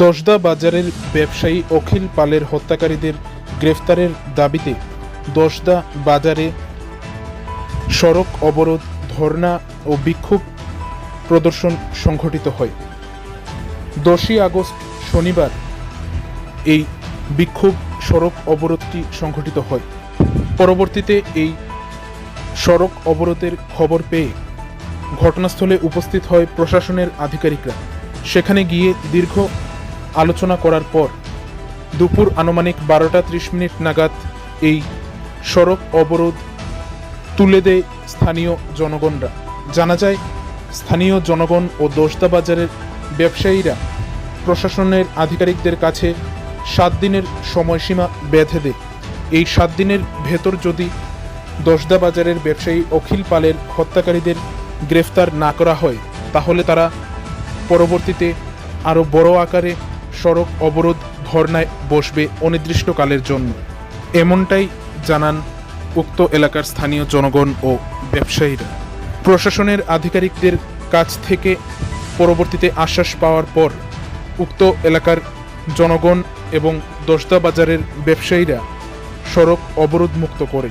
দশদা বাজারের ব্যবসায়ী অখিল পালের হত্যাকারীদের গ্রেফতারের দাবিতে দশদা বাজারে সড়ক অবরোধ, ধর্ণা ও বিক্ষোভ প্রদর্শন সংঘটিত হয়। দশই আগস্ট শনিবার এই বিক্ষোভ সড়ক অবরোধটি সংঘটিত হয়। পরবর্তীতে এই সড়ক অবরোধের খবর পেয়ে ঘটনাস্থলে উপস্থিত হয় প্রশাসনের আধিকারিকরা। সেখানে গিয়ে দীর্ঘ আলোচনা করার পর দুপুর আনুমানিক বারোটা ত্রিশ মিনিট নাগাদ এই সড়ক অবরোধ তুলে দেয় স্থানীয় জনগণরা। জানা যায়, স্থানীয় জনগণ ও দোসদা বাজারের ব্যবসায়ীরা প্রশাসনের আধিকারিকদের কাছে সাত দিনের সময়সীমা বেঁধে দেয়। এই সাত দিনের ভেতর যদি দশদা বাজারের ব্যবসায়ী অখিল পালের হত্যাকারীদের গ্রেফতার না করা হয়, তাহলে তারা পরবর্তীতে আরও বড় আকারে সড়ক অবরোধ ধর্নায় বসবে অনির্দিষ্টকালের জন্য। এমনটাই জানান উক্ত এলাকার স্থানীয় জনগণ ও ব্যবসায়ীরা। প্রশাসনের আধিকারিকদের কাছ থেকে পরবর্তীতে আশ্বাস পাওয়ার পর উক্ত এলাকার জনগণ এবং দশদা বাজারের ব্যবসায়ীরা সড়ক অবরোধ মুক্ত করে।